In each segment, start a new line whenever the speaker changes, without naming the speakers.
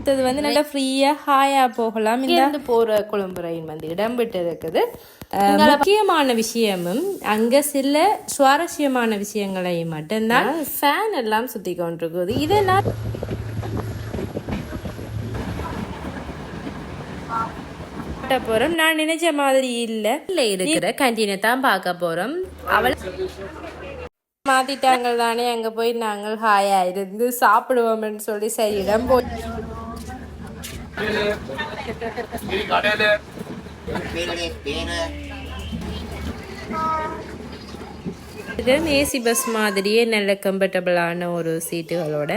இது வந்து நல்லா ஃப்ரீயாக ஹாயாக போகலாம். இங்கேருந்து போகிற கொழும்பு ரயில் வந்து இடம் இருக்குது அஹ், முக்கியமான விஷயமும் அங்கே சில சுவாரஸ்யமான விஷயங்களை மட்டும்தான் ஃபேன் எல்லாம் சுற்றி கொண்டிருக்குது. இதெல்லாம் காட்ட போறோம். நான் நினைச்ச மாதிரி இல்ல. இல்ல இருக்கிற கண்டினை தான் பார்க்க போறோம். அவள் மாத்திட்டாங்க தானே அங்க போய் நாங்கள் ஹாயா இருந்து சாப்பிடுவோம்னு சொல்லி சரியிடம் போய் இது ஏசி பஸ் மாதிரியே நல்ல கம்ஃபர்டபுளான ஒரு சீட்டுகளோட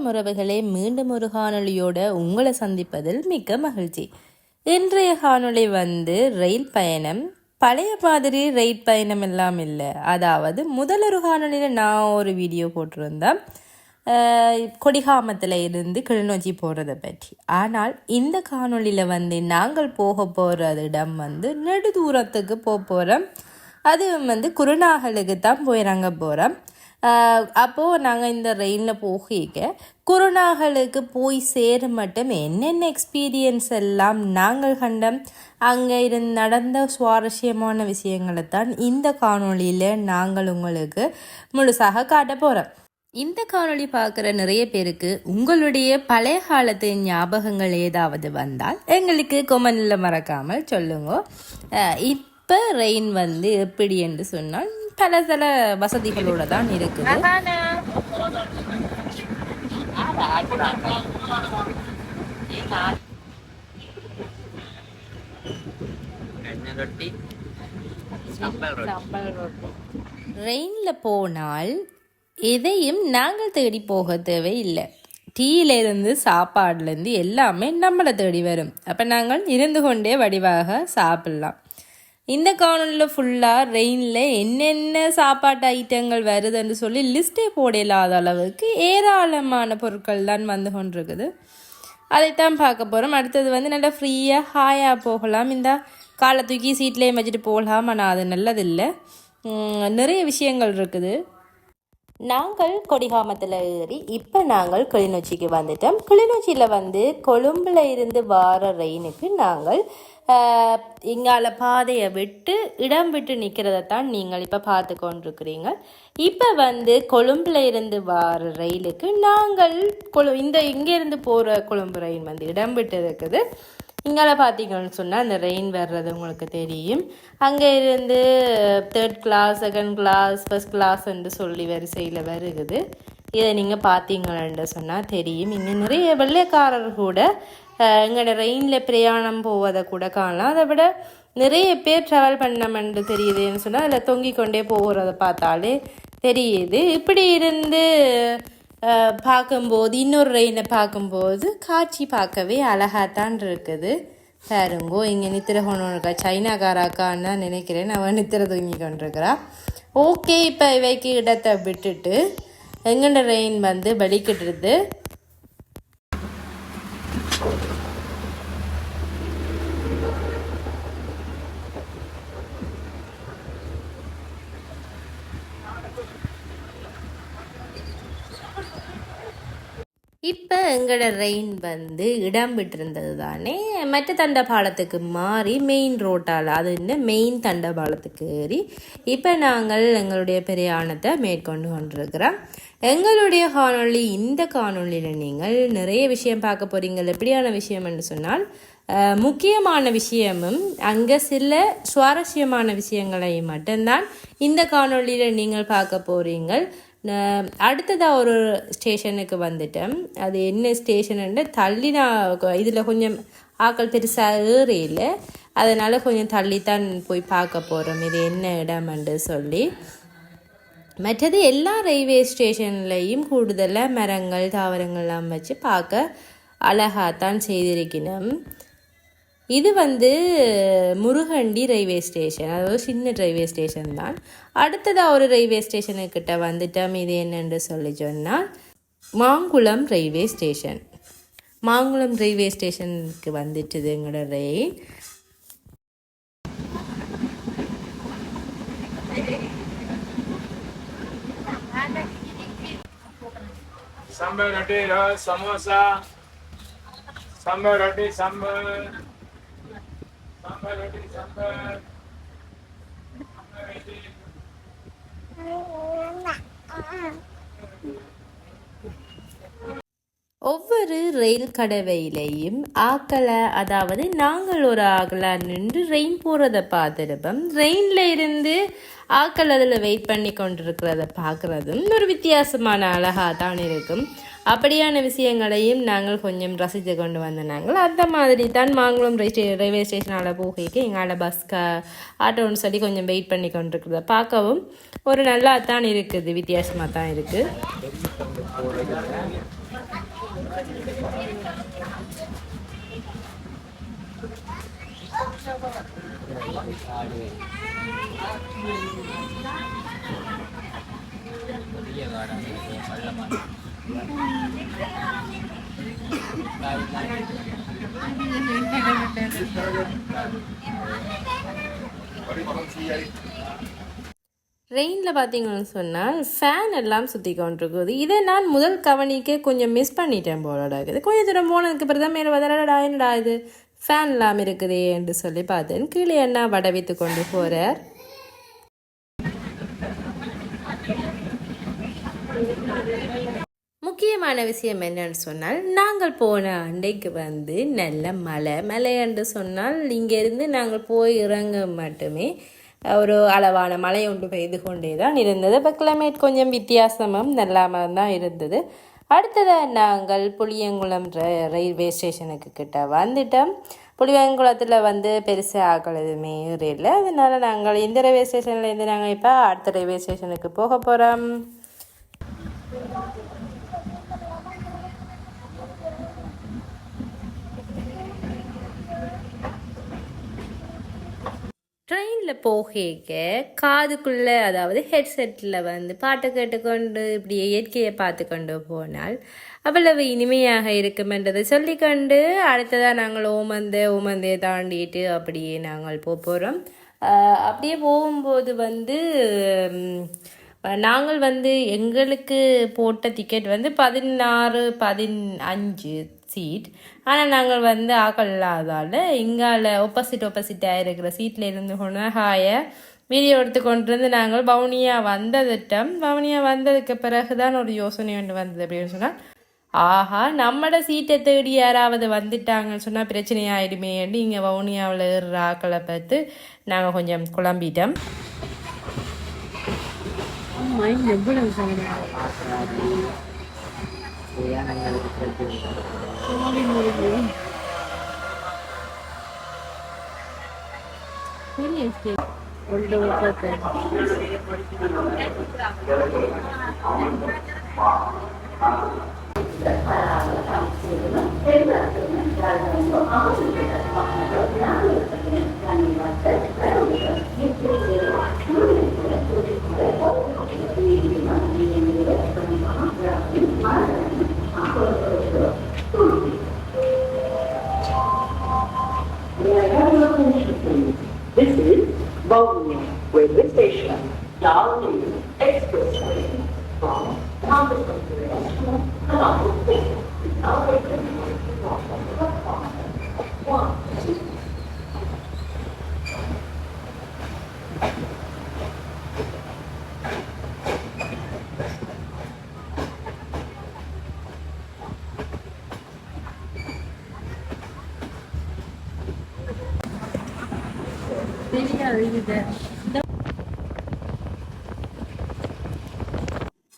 வணக்கம் உறவுகளே மீண்டும் ஒரு காணொளியோட உங்களை சந்திப்பதில் மிக்க மகிழ்ச்சி. இன்றைய காணொளி வந்து ரயில் பயணம். பழைய மாதிரி ரயில் பயணம் எல்லாம் இல்லை. அதாவது முதல் ஒரு காணொலியில் நான் ஒரு வீடியோ போட்டிருந்தேன். கொடிகாமத்தில் இருந்து கிளிநொச்சி போகிறத பற்றி. ஆனால் இந்த காணொலியில் வந்து நாங்கள் போக போகிற இடம் வந்து நெடு தூரத்துக்கு போக போகிறோம் அதுவும் வந்து குருநாகலுக்கு தான் போயிறாங்க போகிறோம் அப்போது நாங்கள் இந்த ரெயினில் போகிக்க குருநாகலுக்கு போய் சேர மட்டும் என்னென்ன எக்ஸ்பீரியன்ஸ் எல்லாம் நாங்கள் கண்டம் அங்கே இருந்து நடந்த சுவாரஸ்யமான விஷயங்களை தான் இந்த காணொளியில் நாங்கள் உங்களுக்கு முழுசாக காட்ட போகிறோம் இந்த காணொளி பார்க்குற நிறைய பேருக்கு உங்களுடைய பழைய காலத்து ஞாபகங்கள் ஏதாவது வந்தால் எங்களுக்கு கொமனில் மறக்காமல் சொல்லுங்க. இப்போ ரெயின் வந்து எப்படி என்று சொன்னால் பல சில வசதிகளோட தான் இருக்குது. ரெயினில் போனால் எதையும் நாங்கள் தேடி போக தேவையில்லை. டீயிலேருந்து சாப்பாடுலேருந்து எல்லாமே நம்மளை தேடி வரும். அப்போ நாங்கள் இருந்து கொண்டே வடிவாக சாப்பிடலாம். இந்த காணொலியில் ஃபுல்லாக ரெயினில் என்னென்ன சாப்பாட்டு ஐட்டங்கள் வருதுன்னு சொல்லி லிஸ்ட்டே போட இல்லாத அளவுக்கு ஏராளமான பொருட்கள் தான் வந்து கொண்டிருக்குது. அதைத்தான் பார்க்க போகிறோம் அடுத்தது வந்து நல்லா ஃப்ரீயாக ஹாயாக போகலாம். இந்த காலை தூக்கி சீட்லேயே வச்சுட்டு போகலாம். ஆனால் அது நல்லதில்லை. நிறைய விஷயங்கள் இருக்குது. நாங்கள் கொடிகாமத்தில் ஏறி இப்போ நாங்கள் கிளிநொச்சிக்கு வந்துட்டோம். கிளிநொச்சியில் வந்து கொழும்புல இருந்து வார ரெயினுக்கு நாங்கள் இங்கால பாதையை விட்டு இடம் விட்டு நிற்கிறத தான் நீங்கள் இப்போ பார்த்து கொண்டிருக்கிறீங்க. இப்போ வந்து கொழும்புல இருந்து வர ரயிலுக்கு நாங்கள் கொழு இந்த இங்கேருந்து போகிற கொழும்பு ரயில் வந்து இடம் விட்டு இருக்குது. இங்கால பார்த்தீங்கன்னு சொன்னால் அந்த ரெயின் வர்றது உங்களுக்கு தெரியும். அங்கே இருந்து third class second class first கிளாஸ்ன்னு சொல்லி வரிசையில் வருகுது. இதை நீங்கள் பார்த்தீங்கன்னு சொன்னால் தெரியும். இங்கே நிறைய வெள்ளைக்காரர் கூட எங்களோட ரெயினில் பிரயாணம் போவதை கூட காணலாம். அதை விட நிறைய பேர் ட்ராவல் பண்ணமென்று தெரியுதுன்னு சொன்னால் அதில் தொங்கிக் கொண்டே போகிறத பார்த்தாலே தெரியுது. இப்படி இருந்து பார்க்கும்போது இன்னொரு ரெயினை பார்க்கும்போது காட்சி பார்க்கவே அழகாகத்தான் இருக்குது. பாருங்கோ இங்கே நித்திரகோணம் இருக்கா சைனாக்காராக்கான்னு தான் நினைக்கிறேன் அவன் நித்திர தூங்கி கொண்டிருக்கிறா. ஓகே இப்போ இவைக்கு இடத்தை விட்டுட்டு எங்கண்ட ரெயின் வந்து வலிக்கிட்டுருது இப்போ எங்களோட ரெயின் வந்து இடம் விட்டிருந்தது தானே மற்ற தண்டபாலத்துக்கு மாறி மெயின் ரோட்டால் அது என்ன? மெயின் தண்டபாலத்துக்கு ஏறி இப்போ நாங்கள் எங்களுடைய பிரயாணத்தை மேற்கொண்டு கொண்டிருக்கிறோம். எங்களுடைய காணொளி இந்த காணொளியில் நீங்கள் நிறைய விஷயம் பார்க்க போறீங்க. எப்படியான விஷயம் என்று சொன்னால் முக்கியமான விஷயமும் அங்கே சில சுவாரஸ்யமான விஷயங்களை மட்டும்தான் இந்த காணொளியில் நீங்கள் பார்க்க போகிறீங்கள் அடுத்ததாக ஒரு ஸ்டேஷனுக்கு வந்துட்டேன். அது என்ன ஸ்டேஷன் தள்ளி நான் இதில் கொஞ்சம் ஆக்கள் பெருசாக ஏறையில் அதனால் கொஞ்சம் தள்ளித்தான் போய் பார்க்க போகிறோம் இது என்ன இடம்ன்று சொல்லி. மற்றது எல்லா ரயில்வே ஸ்டேஷன்லேயும் கூடுதலாக மரங்கள் தாவரங்கள்லாம் வச்சு பார்க்க அழகாகத்தான் செய்திருக்கணும். இது வந்து முருகண்டி ரயில்வே ஸ்டேஷன் அதாவது சின்ன ரயில்வே ஸ்டேஷன் தான். அடுத்ததாக ஒரு ரயில்வே ஸ்டேஷனுக்கிட்ட வந்துட்டோம். இது என்னென்று சொல்லி சொன்னால் Mankulam railway station Mankulam railway ஸ்டேஷனுக்கு வந்துட்டுது எங்களோட ரயில்
Sambal roti, சமோசா. சம்பர் ரொட்டி சம்பர்.
ஒவ்வொரு ரயில் கடவையிலையும் ஆக்களை அதாவது நாங்கள் ஒரு ஆக்களா நின்று ரெயின் போகிறத பார்த்துருப்போம். ரெயினில் இருந்து ஆக்கள் அதில் வெயிட் பண்ணி கொண்டிருக்கிறத பார்க்குறதும் ஒரு வித்தியாசமான அழகாக தான் இருக்கும். அப்படியான விஷயங்களையும் நாங்கள் கொஞ்சம் ரசித்து கொண்டு வந்த நாங்கள். அந்த மாதிரி தான் மாங்குளம் ரயில் ரயில்வே ஸ்டேஷனால் போகைக்கு எங்களால் பஸ் க ஆட்டோன்னு சொல்லி கொஞ்சம் வெயிட் பண்ணி கொண்டிருக்கிறத பார்க்கவும் ஒரு நல்லா தான் இருக்குது வித்தியாசமாக தான் இருக்குது ரெயினில் பார்த்தீங்கன்னு சொன்னால் ஃபேன் எல்லாம் சுற்றி கொண்டிருக்குது. இதை நான் முதல் கவனிக்க கொஞ்சம் மிஸ் பண்ணிட்டேன் போலடா இருக்குது. கொஞ்சம் தூரம் போனதுக்கு பிறகு தான் மேலே வதடா என்னடா இது? ஃபேன் இல்லாமல் இருக்குதே என்று சொல்லி பார்த்தேன். கீழே என்ன வடை வைத்து கொண்டு போகிறார் முக்கியமான விஷயம் என்னன்னு சொன்னால் நாங்கள் போன அன்றைக்கு வந்து நல்ல மலை மலை என்று சொன்னால் இங்கேருந்து நாங்கள் போய் இறங்க மட்டுமே ஒரு அளவான மழை ஒன்று பெய்து கொண்டே தான் இருந்தது. இப்போ கிளைமேட் கொஞ்சம் வித்தியாசமும் நல்லாமல் தான் இருந்தது. அடுத்ததாக நாங்கள் புளியங்குளம் ர- ரயில்வே ஸ்டேஷனுக்கு கிட்ட வந்துட்டோம். புளியங்குளத்தில் வந்து பெருசாக ஆக்கள் எதுவுமே இல்லை அதனால் நாங்கள் இந்த ரயில்வே ஸ்டேஷன்லேருந்து நாங்கள் இப்போ அடுத்த ரயில்வே ஸ்டேஷனுக்கு போக போகிறோம் ட்ரெயினில் போகேக்க காதுக்குள்ளே அதாவது ஹெட்செட்டில் வந்து பாட்டை கேட்டுக்கொண்டு இப்படி இயற்கையை பார்த்து கொண்டு போனால் அவ்வளவு இனிமையாக இருக்குமென்றதை சொல்லிக்கொண்டு அடுத்ததாக நாங்கள் ஓமந்தே ஓமந்தே தாண்டிட்டு அப்படியே நாங்கள் போக போகிறோம் அப்படியே போகும்போது வந்து நாங்கள் வந்து எங்களுக்கு போட்ட டிக்கெட் வந்து பதினாறு பதினஞ்சு சீட் ஆனால் நாங்கள் வந்து ஆக்கள் இல்லாதால இங்கால ஒப்போசிட் ஒப்போசிட்டாக இருக்கிற சீட்டில் இருந்து கொண்டு ஹாய வீடியோ எடுத்து கொண்டு வந்து நாங்கள் பவுனியா வந்ததுட்டம். பவுனியா வந்ததுக்கு பிறகு தான் ஒரு யோசனை ஒன்று வந்தது அப்படின்னு சொன்னால் ஆஹா நம்மட சீட்டை தேடி யாராவது வந்துட்டாங்கன்னு சொன்னால் பிரச்சனை ஆயிடுமேன்னு இங்கே வவுனியாவில் ஏறுற ஆக்களை பார்த்து நாங்கள் கொஞ்சம் குழம்பிட்டோம்.
사람이 모르고 재미있게 올라오거든 Thank you.
This is Bowling Railway Station, Yawning Expressway from Thompson to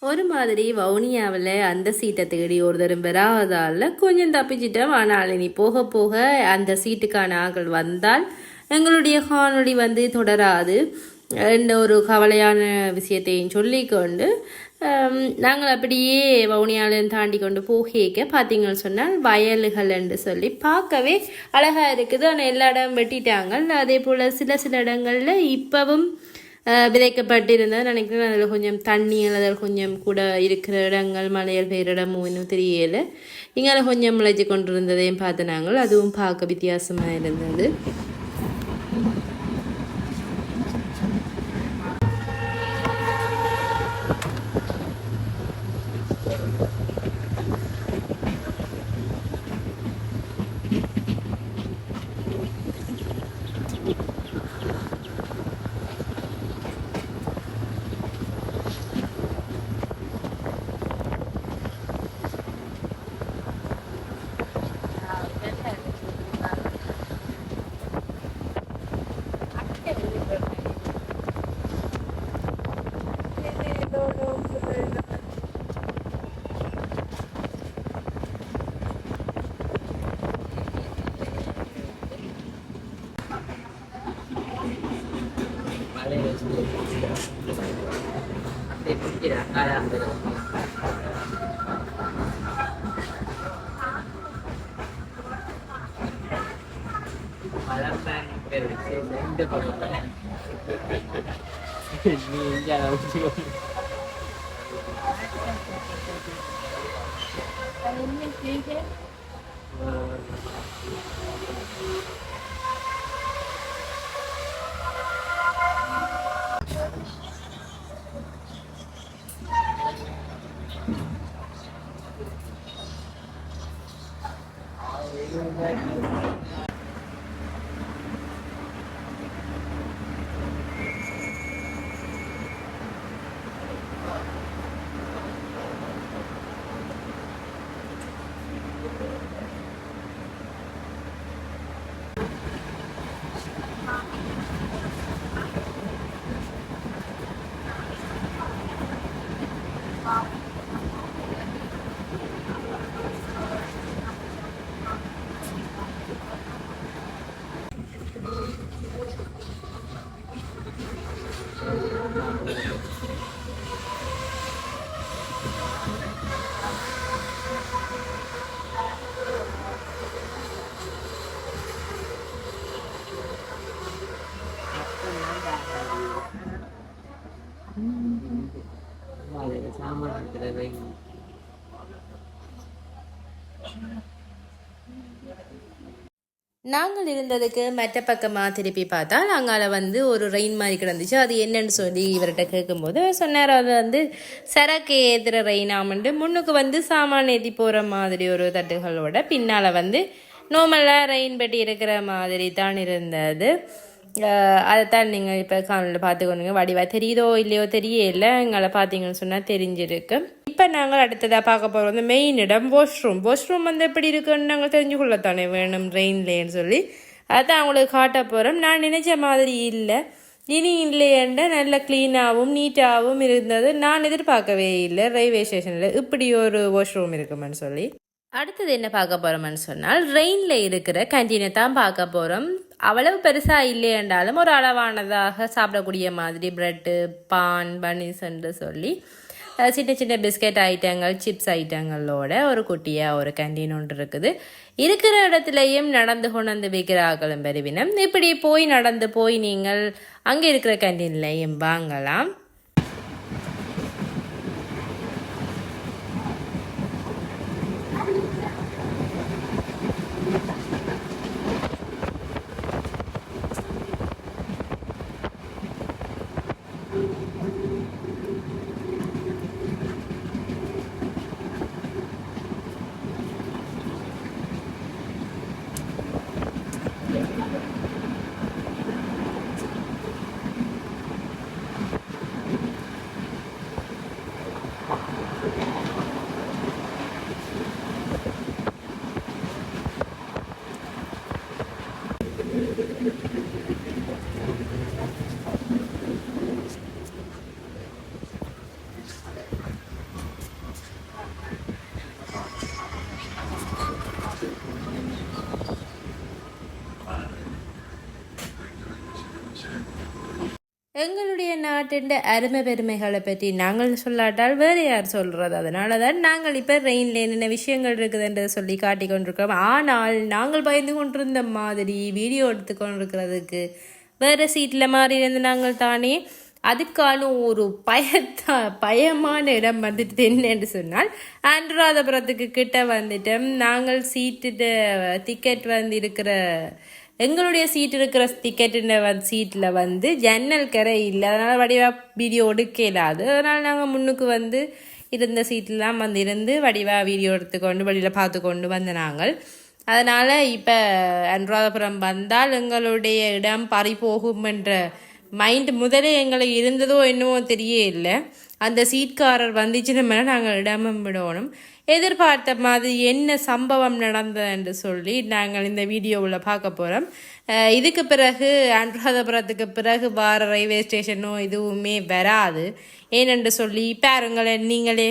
ஒரு மாதிரி வவுனியாவில் அந்த சீட்டை தேடி ஒரு தரம் பெறாததால் கொஞ்சம் தப்பிச்சிட்டோம். ஆனால் இனி போக போக அந்த சீட்டுக்கான ஆக்கள் வந்தால் எங்களுடைய காணொளி வந்து தொடராது. என்ற ஒரு கவலையான விஷயத்தையும் சொல்லிக்கொண்டு நாங்கள் அப்படியே வவுனியாலையும் தாண்டி கொண்டு போகேக்க பார்த்தீங்கன்னு சொன்னால் வயல்கள் என்று சொல்லி பார்க்கவே அழகாக இருக்குது ஆனால் எல்லா இடம் வெட்டிட்டாங்க அதே போல் சில சில இடங்களில் இப்போவும் விதைக்கப்பட்டிருந்தால் விதைக்கப்பட்டிருந்தது நினைக்கிறேன் அதில் கொஞ்சம் தண்ணி அதில் கொஞ்சம் கூட இருக்கிற இடங்கள் மலையல் பெயர் இடமும் இன்னும் தெரியல இங்கே கொஞ்சம் முளைச்சி கொண்டிருந்ததையும் பார்த்தினாங்க அதுவும் பார்க்க வித்தியாசமாக இருந்தது
மழை வச்சு அப்படியே பிடிக்கிறாங்க அந்த மழை பேன் வச்சு ரெண்டு பக்கம் நீ இங்கே வச்சு மழையில சாமான் இருக்கிறது
நாங்கள் இருந்ததுக்கு மற்ற பக்கமாக திருப்பி பார்த்தா அங்கால வந்து ஒரு ரெயின் மாதிரி கிடந்துச்சு. அது என்னன்னு சொல்லி இவர்கிட்ட கேட்கும்போது அவர் சொன்னார் அது வந்து சரக்கு ஏற்றுற ரெயினாமண்டு முன்னுக்கு வந்து சாமான் ஏற்றி போகிற மாதிரி ஒரு தட்டுகளோட பின்னால் வந்து நார்மலாக ரெயின் பெட்டி இருக்கிற மாதிரி தான் இருந்தது. அதைத்தான் நீங்கள் இப்போ காணொலியில் பார்த்துக்கணுங்க வடிவாக தெரியுதோ இல்லையோ தெரியல எங்களை பார்த்தீங்கன்னு சொன்னால் தெரிஞ்சிருக்கு. இப்போ நாங்கள் அடுத்ததாக பார்க்க போகிறோம் வந்து மெயின் இடம் வாஷ்ரூம் வாஷ்ரூம் வந்து எப்படி இருக்குன்னு நாங்கள் தெரிஞ்சு கொள்ளத்தானே வேணும் ரெயின்லேன்னு சொல்லி. அதான் அவங்களுக்கு காட்ட போகிறோம் நான் நினைச்ச மாதிரி இல்லை. இனி இல்லையண்ட நல்ல க்ளீனாகவும் நீட்டாகவும் இருந்தது. நான் எதிர்பார்க்கவே இல்லை. ரயில்வே ஸ்டேஷனில் இப்படி ஒரு வாஷ்ரூம் இருக்குமென்னு சொல்லி. அடுத்தது என்ன பார்க்க போகிறோம்னு சொன்னால் ரெயினில் இருக்கிற கேன்டீனை தான் பார்க்க போகிறோம் அவ்வளவு பெருசாக இல்லையென்றாலும் ஒரு அளவானதாக சாப்பிடக்கூடிய மாதிரி ப்ரெட்டு பான் பனிஸ்ன்னு சொல்லி சின்ன சின்ன பிஸ்கெட் ஐட்டங்கள் சிப்ஸ் ஐட்டங்களோட ஒரு குட்டியாக ஒரு கண்டீன் ஒன்று இருக்குது. இருக்கிற இடத்துலையும் நடந்து கொண்டு வந்து விற்கிறார்களும் பெருவினம். இப்படி போய் நடந்து போய் நீங்கள் அங்கே இருக்கிற கண்டீன்லையும் வாங்கலாம். எங்களுடைய நாட்டின் அருமை பெருமைகளை பற்றி நாங்கள் சொல்லாட்டால் வேறு யார் சொல்கிறது அதனால தான் நாங்கள் இப்போ ரெயினில் என்னென்ன விஷயங்கள் இருக்குதுன்றதை சொல்லி காட்டி கொண்டிருக்கிறோம். ஆனால் நாங்கள் பயந்து கொண்டிருந்த மாதிரி வீடியோ எடுத்து கொண்டிருக்கிறதுக்கு வேறு சீட்டில் மாறி இருந்து நாங்கள் தானே அதுக்கான ஒரு பயத்தா பயமான இடம் வந்துட்டு என்னன்னு சொன்னால் அனுராதபுரத்துக்கு கிட்ட வந்துட்டோம் நாங்கள் சீட்டு டிக்கெட் வந்து இருக்கிற எங்களுடைய சீட் இருக்கிற டிக்கெட்டு வந்து சீட்டில் வந்து ஜன்னல் கரை இல்லை. அதனால் வடிவாக வீடியோ எடுக்க இல்லாது அதனால் நாங்கள் முன்னுக்கு வந்து இருந்த சீட்லாம் வந்து இருந்து வடிவாக வீடியோ எடுத்துக்கொண்டு வழியில் பார்த்து கொண்டு வந்த நாங்கள். அதனால் இப்போ அனுராதபுரம் வந்தால் எங்களுடைய இடம் பறி போகும் என்ற மைண்ட் முதலே எங்களை இருந்ததோ என்னவோ தெரிய இல்லை அந்த சீட்காரர் வந்துச்சுன்னு நாங்கள் இடமும் விடணும். எதிர்பார்த்த மாதிரி என்ன சம்பவம் நடந்தது என்று சொல்லி நாங்கள் இந்த வீடியோவில் பார்க்க போகிறோம் இதுக்கு பிறகு அனுராதபுரத்துக்கு பிறகு வார ரயில்வே ஸ்டேஷனோ எதுவுமே வராது. ஏனென்று சொல்லி பாருங்களேன் நீங்களே.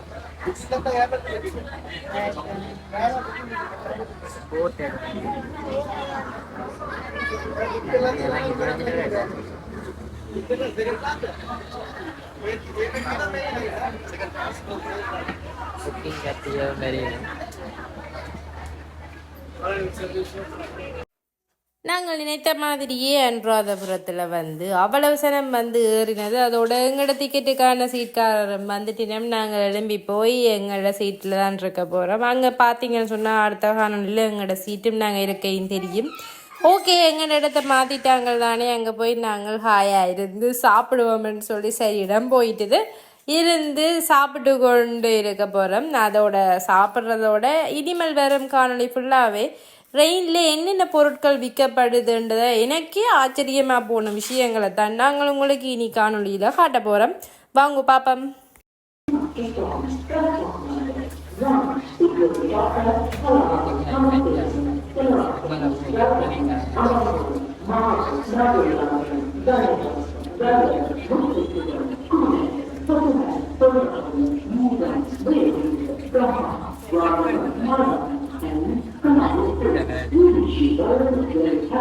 Bukti yang katil dari.
நாங்கள் நினைத்த மாதிரியே அனுராதபுரத்தில் வந்து அவ்வளவு சனம் வந்து ஏறினது. அதோட எங்களோட டிக்கெட்டுக்கான சீட்காரர் வந்துட்டினம் நாங்கள் எழும்பி போய் எங்களோட சீட்டில் தான் இருக்க போகிறோம் அங்கே பார்த்தீங்கன்னு சொன்னால் அடுத்த காணொலியில் எங்களோட சீட்டும் நாங்கள் இருக்கையும் தெரியும். ஓகே எங்கள் இடத்த மாற்றிட்டாங்க தானே. அங்கே போய் நாங்கள் ஹாயாக இருந்து சாப்பிடுவோம்னு சொல்லி சரி இடம் போயிட்டுது. இருந்து சாப்பிட்டு கொண்டு இருக்க போகிறோம் அதோட சாப்பிட்றதோட இனிமேல் வரும் காணொளி ஃபுல்லாகவே ரெயினில் என்னென்ன பொருட்கள் விற்கப்படுதுன்றத எனக்கே ஆச்சரியமாக போன விஷயங்களை தான் நாங்கள் உங்களுக்கு இனி காணொலியில் காட்ட போகிறோம் வாங்க பாப்பம்.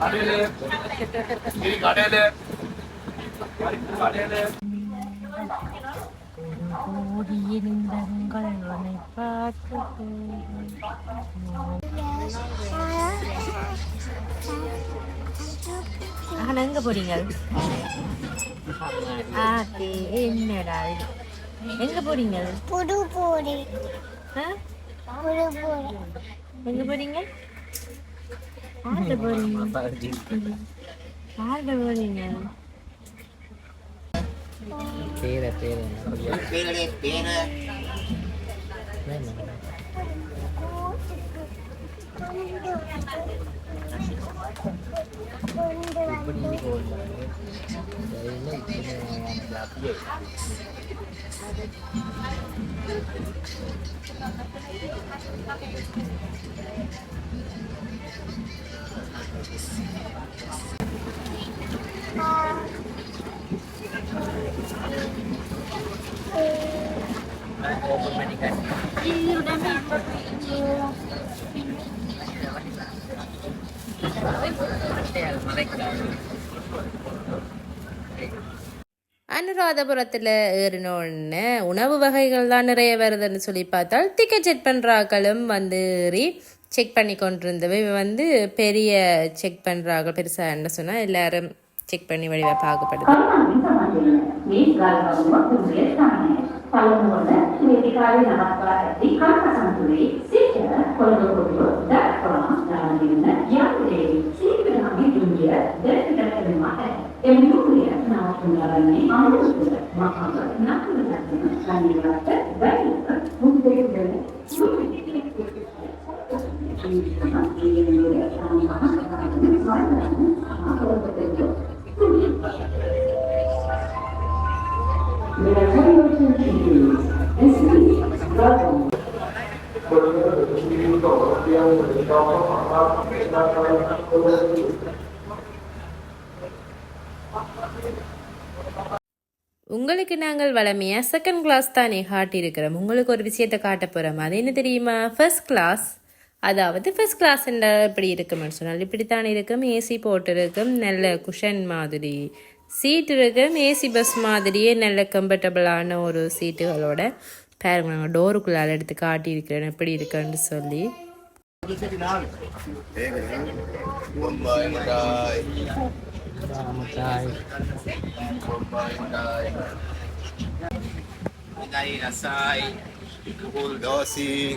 கடையில. இது கடையில. கடையில.
ஆனால் எங்கே போறீங்க? ஆக்கே என்னடா இது? எங்கே போறீங்க?
புது போடி.
ஆ?
புது போடி.
எங்கே போறீங்க? ஆர்ட போறீங்க. ஆர்ட போறீங்க.
பேர பேர. Open manikan. Iya, udah nih.
அனுராதபுரத்தில் ஏறினோடனே உணவு வகைகள் தான் நிறைய வருதுன்னு சொல்லி பார்த்தால் டிக்கெட் செக் பண்ணுறாக்களும் வந்து ஏறி செக் பண்ணி கொண்டிருந்தவை. வந்து பெரிய செக் பண்ணுறாங்க பெருசாக என்ன சொன்னால் எல்லாரும் செக் பண்ணி வடிவ பார்க்கப்படுது.
platform daarbinnen jouw idee zeker dan niet doen je deze kerken maken. En jullie nou daarmee anders willen, maar anders na te laten zijn je laten bij je moet deze doen.
உங்களுக்கு நாங்கள் வளமையாக second class தானே காட்டியிருக்கிறோம். உங்களுக்கு ஒரு விஷயத்தை காட்ட போகிறோம் அது என்ன தெரியுமா? ஃபர்ஸ்ட் கிளாஸ் அதாவது ஃபர்ஸ்ட் கிளாஸ் இப்படி இருக்குமென்னு சொன்னால் இப்படித்தான் இருக்கும்? ஏசி போட்டிருக்கும். நல்ல குஷன் மாதிரி. சீட் இருக்கும். ஏசி பஸ் மாதிரியே நல்ல கம்ஃபர்டபுளான ஒரு சீட்டுகளோட பாருங்க நாங்கள் டோருக்குள்ளால் எடுத்து காட்டியிருக்கிறேன். எப்படி இருக்குன்னு சொல்லி.
Bombay,
Matay. Matay. Bombay, Matay. Pinay, Nasay. Bulldosi.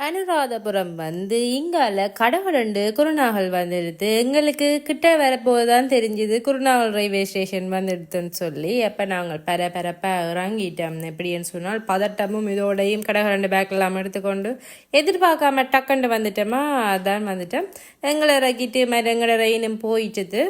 Anuradhapura வந்து இங்கால கடவுளண்டு குருநாகல் வந்துடுது எங்களுக்கு கிட்ட வரப்போதான் தெரிஞ்சுது. குருநாகல் ரயில்வே ஸ்டேஷன் வந்துடுதுன்னு சொல்லி அப்போ நாங்கள் பர பரப்பாக இறங்கிட்டோம். எப்படின்னு சொன்னால் பதட்டமும் இதோடையும் கடகரண்டு பேக் எல்லாம் எடுத்துக்கொண்டு எதிர்பார்க்காம டக்குண்டு வந்துட்டோமா? அதான் வந்துட்டோம். எங்களை இறக்கிட்டு மாதிரி எங்களை ரயிலும் போயிட்டுது.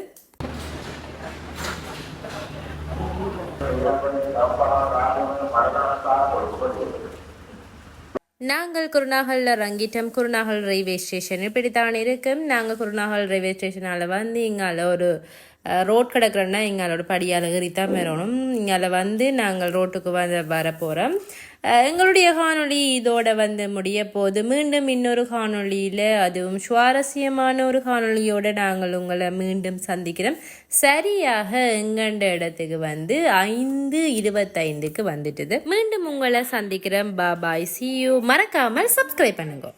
நாங்கள் குருநாகலில் இறங்கிட்டோம் குருநாகல் ரயில்வே ஸ்டேஷன் இப்படித்தான் இருக்கும். நாங்கள் குருநாகல் ரயில்வே ஸ்டேஷனால் வந்து இங்கால ஒரு ரோட் கிடக்குறோன்னா எங்களோட படியால் ஏறித்தான் வரணும். இங்கால வந்து நாங்கள் ரோட்டுக்கு வந்து வர போகிறோம் எங்களுடைய காணொளி இதோட வந்து முடிய போது மீண்டும் இன்னொரு காணொளியில் அதுவும் சுவாரஸ்யமான ஒரு காணொளியோட நாங்கள் உங்களை மீண்டும் சந்திக்கிறோம். சரியாக எங்கண்ட இடத்துக்கு வந்து ஐந்து இருபத்தைந்துக்கு வந்துட்டுது. மீண்டும் உங்களை சந்திக்கிறேன் பாபாய் சியூ மறக்காமல் சப்ஸ்கிரைப் பண்ணுங்க.